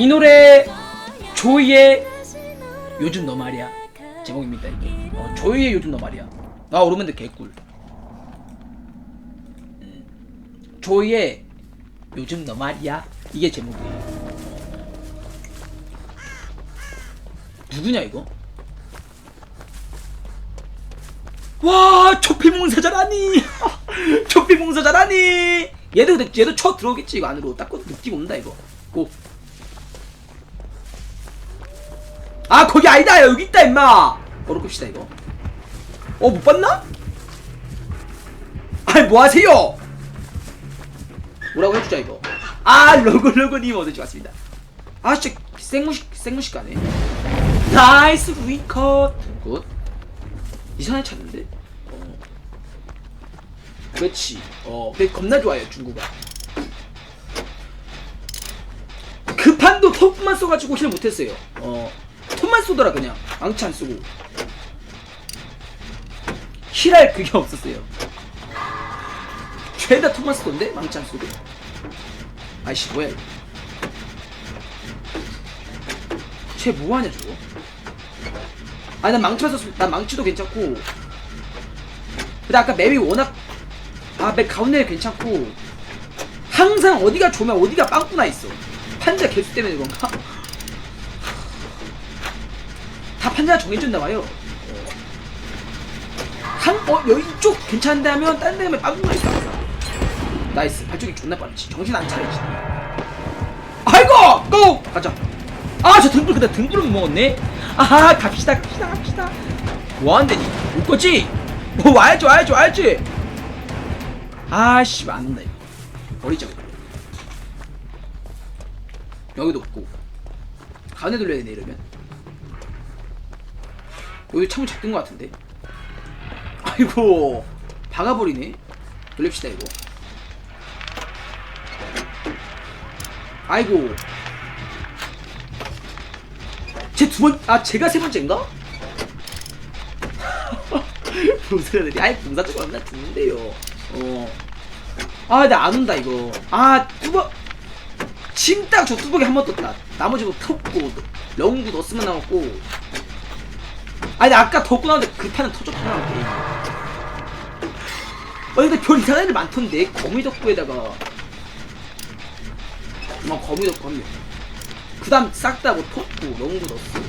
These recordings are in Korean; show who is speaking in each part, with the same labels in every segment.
Speaker 1: 이 노래 조이의 요즘 너 말이야. 제목입니다 이게. 어, 조이의 요즘 너 말이야. 아 오르면들 개꿀. 음, 조이의 요즘 너 말이야. 이게 제목이에요. 누구냐 이거? 와 초피몽사 잘하니! 얘도 얘도 쳐 들어오겠지 이거 안으로. 딱 느낌 온다 이거. 꼭 아 거기 아니다. 여기 있다 임마. 바로 끕시다 이거. 어 못 봤나? 아이 뭐하세요? 뭐라고 해주자 이거. 아 로그로그님 어디지 왔습니다. 아 진짜 생무식 생무식 가네. 나이스 위컷. 굿. 이상하게 찼는데? 어. 그렇지. 어 근데 겁나 좋아요 중국아 그 판도 톱만 써가지고 힐 못했어요. 어 톱만 쏘더라 그냥. 망치 안 쓰고. 힐할 그게 없었어요. 죄다 톱만 쓰던데? 망치 안 쓰고. 아이씨 뭐야 이거. 쟤 뭐하냐 저거? 아니 난 망치만 썼으면 난 망치도 괜찮고. 근데 아까 맵이 워낙 아 맵 가운데 괜찮고. 항상 어디가 좋으면 어디가 빵꾸나 있어. 판자 개수 때문에 그런가? 다 판자가 정해졌나 봐요. 한, 어, 여기 이쪽 괜찮은데 하면 딴 데 가면 빵꾸나 있어. 항상 나이스. 발전기 존나 빠르지. 정신 안 차리지. 아이고! 고! 가자. 아 저 등불 근데 등불은 못 먹었네. 아하 갑시다 갑시다 갑시다. 뭐하는데 니? 올 거지? 뭐 와야지 와야지 와야지. 아씨 이거. 버리자 여기도 없고. 가운데 돌려야 되네 이러면 여기 창문 잡힌 것 같은데 아이고 박아버리네 돌립시다 이거 아이고 제 두 번, 아, 제가 세 번째인가? 봉사들이, 아이, 봉사 조금 얼마나 듣는데요. 어. 아, 근데 안 온다, 이거. 아, 뚜벅. 지금 딱저 뚜벅이 한 번 떴다. 나머지 뭐 톱고, 렁구 넣었으면 나왔고. 아니, 아까 덮고 나왔는데 그 판은 터졌구나, 게임. 어, 근데 별 이상한 애들 많던데. 거미 덕구에다가. 뭐, 거미 덕구 한 명. 그 다음 싹 다뭐 톱고 렁구 넣었어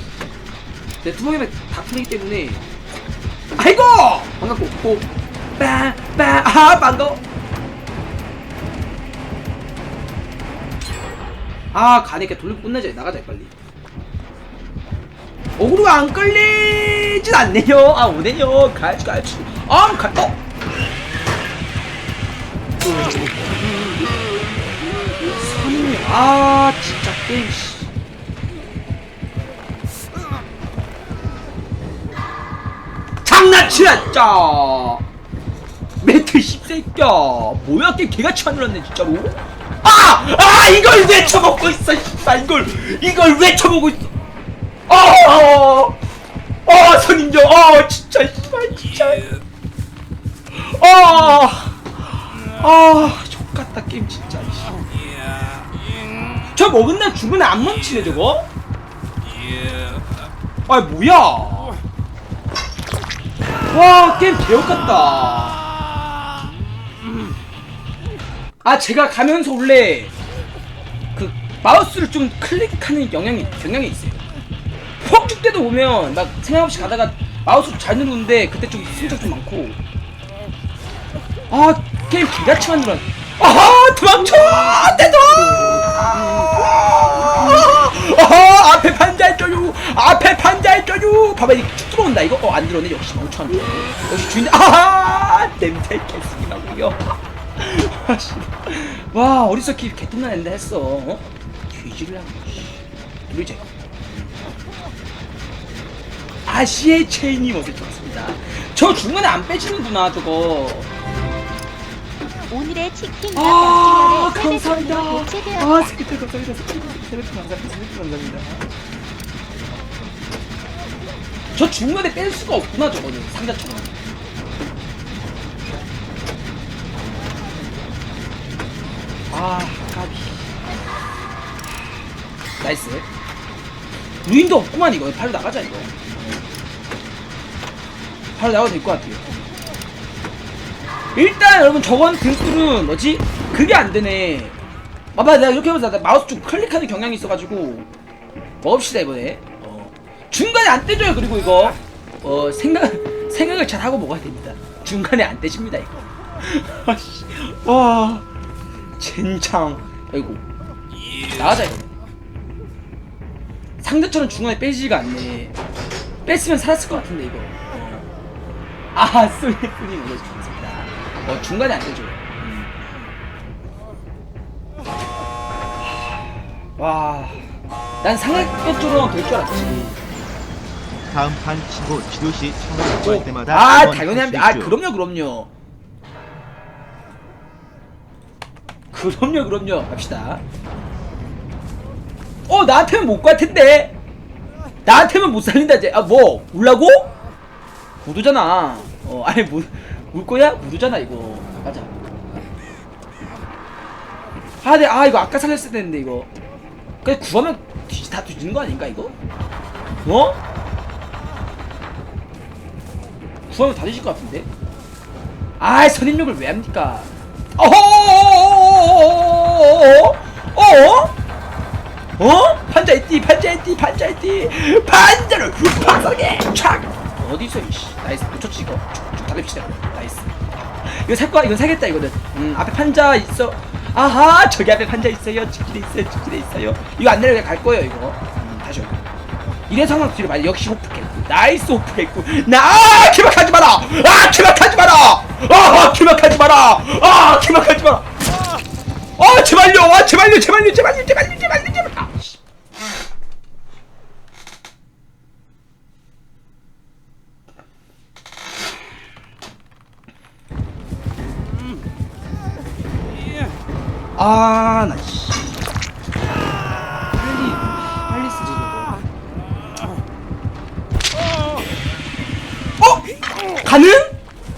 Speaker 1: 내 투명이면 다 틀리기 때문에 아이고! 반갑고 고 빠빠 아 반가워 아 가니까 돌리고 끝내자 나가자 빨리 어그로가 안 끌리진 않네요. 아 오네요. 가야지 가야지 아 가, 어! 선미 아 진짜 게임 씨. 장난치였죠. 매트 10새끼야 뭐야 게임 개같이 안 눌렀네 진짜로. 아! 아 이걸 왜 쳐먹고 있어 이걸 이걸 왜 쳐먹고 있어 어! 어 선인정 어 진짜 씨발 진짜 어! 아 족같다 게임 진짜 씨. 저 먹은 날 죽으면 안 멈추네 저거 아 뭐야 와 게임 개역같다 아 제가 가면서 원래 그 마우스를 좀 클릭하는 영향이 경향이 있어요 폭죽 때도 보면 막 생각 없이 가다가 마우스 잘 누르는데 그때 좀 승적 좀 많고. 아 게임 개같이 만들어. 아하 도망쳐! 안돼도 아하 앞에 판자 있죠요. 앞에 판자 있죠요. 봐봐 이게 쭉 들어온다 이거? 어안 들어오네. 역시 멍청한 거 역시 주인 아하 냄새 개쓰기 나고요. 아씨 와 어디서 기 개똥난 앤다 했어 어? 뒤지를 하고 누르자 아시의 체인이 어서 좋습니다 저 중간에 안 빼지는구나 저거
Speaker 2: 오늘의 치킨
Speaker 1: 아
Speaker 2: 아,
Speaker 1: 감사합니다. 아 세계들 감사합니다. 세계들 감사합니다. 세계들 감사합니다. 저 중간에 뺄 수가 없구나 저거는 상자처럼. 아 까비. 나이스 루인도 없구만 이거. 바로 나가자 이거. 바로 나가도 될 것 같아요. 일단 여러분 저번 등불은 뭐지? 그게 안 되네. 봐봐 내가 이렇게 하면서 나 마우스 좀 클릭하는 경향이 있어가지고. 먹읍시다 이번에. 어. 중간에 안 떼줘요 그리고 이거. 어 생각 생각을 잘 하고 먹어야 됩니다. 중간에 안 떼집니다 이거. 아씨 와. 젠장. 아이고. 나가자 이거 상대처럼 중간에 빼지가 않네 뺐으면 살았을 것 같은데 이거 아 소니뿐이 먹어서 좋습니다 어 중간에 안 떼줘요 음. 와 난 상대처럼 될 줄 알았지
Speaker 2: 다음 판 친구 지도시 청소년 할 때마다
Speaker 1: 아
Speaker 2: 한번
Speaker 1: 당연히 합니다. 아
Speaker 2: 있죠.
Speaker 1: 그럼요 그럼요. 그럼요 그럼요 합시다. 어 나한테는 못 갈 텐데. 나한테는 못 살린다 이제. 아뭐 울라고? 무도잖아. 어 아니 뭐, 울 거야? 무도잖아 이거. 맞아. 아, 네, 아 이거 아까 살렸어야 되는데 이거. 그냥 구하면 뒤, 다 뒤지는 거 아닌가 이거? 어? 구하면 다 뒤질 것 같은데? 아 선임력을 왜 합니까? 어허! 어? 어? 판자이띠 판자이띠 판자이띠 판자를 박살게 촥. 어디 있어 이씨 나이스. 놓쳤지 이거. 쭉 달립시다. 나이스. 이거 살 거야 이건 사겠다 이거는. 음 앞에 판자 있어. 아하 저기 앞에 판자 있어요. 직진에 있어요 직진에 있어요. 이거 안 내려가 갈 거예요 이거. 음, 다시 올게. 이래 상황 뒤로 말해 역시 호프겠고. 나이스 호프겠고. 나 기막하지 마라! 아 기막하지 마라! 아 기막하지 마라! 아 기막하지 마라! 아 제발요! 아 제발요 제발요 제발요 제발요 아, 나 씨. 빨리 빨리 쓰지 저거. 어? 가능?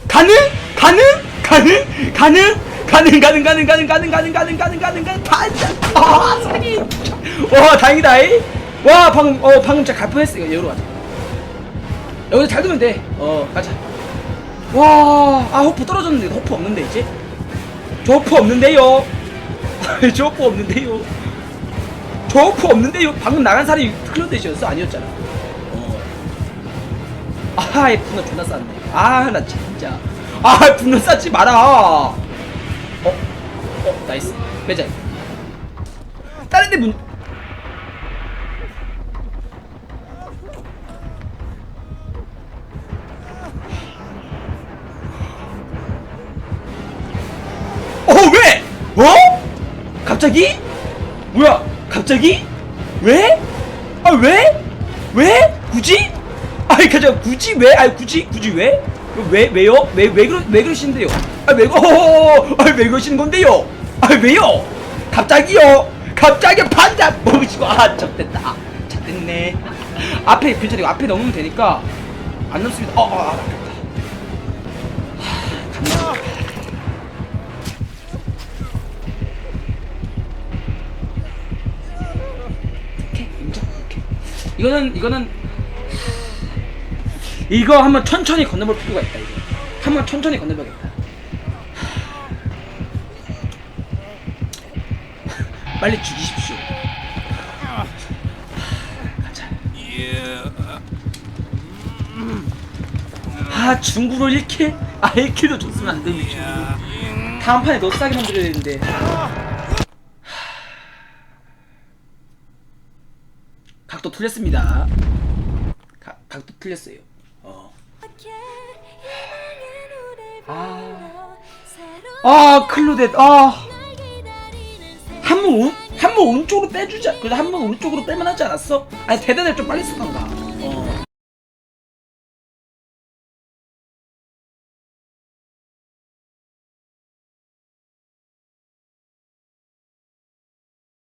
Speaker 1: 가능? 가능? 가능? 가능? 가능 가능 가능 가능 가능 가능 가능 가능 가능 가능 반짝 아 사기 와 다행이다 이. 와 방금 어 방금 진짜 갈 뻔했어 이거 여기로 가자 여기서 잘 두면 돼 어 가자 와 아 호프 떨어졌는데 호프 없는데 이제 저 호프 없는데요 저 호프 없는데요. 저 호프 없는데요. 방금 나간 사람이 클로데시였어 아니었잖아. 어. 아이 분노 존나 쌌네. 아 나 진짜. 아 분노 쌓지 마라. 어? 어 나이스. 매자. 다른 데 문... 갑자기? 뭐야? 갑자기? 왜? 아 왜? 왜? 굳이? 아니 가자 굳이 왜? 아니 굳이 굳이 왜? 왜 왜요? 왜왜 그러 왜 그러시는데요? 아왜 어, 아왜 그러시는 건데요? 아 왜요? 갑자기요? 갑자기 판자 먹으시고 아 적됐다. 적됐네. 앞에 괜찮아요. 앞에 넘으면 되니까 안 넘습니다. 어, 어, 아, 아 이거는 이거는 이거 한번 천천히 건너볼 필요가 있다 이거. 한번 천천히 건너봐야겠다. 빨리 죽이십시오. 가자. 아 중구로 1킬? 아 1킬도 줬으면 안 되는데 중구로 다음 판에 너 싸게 만들어야 되는데 각도 틀렸습니다. 가, 각도 틀렸어요. 어. 아, 아 클로댓, 아, 한번 온, 한번 오른쪽으로 빼주자. 그래도 한번 오른쪽으로 뺄만 하지 않았어? 아니 대단히 좀 빨리 쓰던가. 어.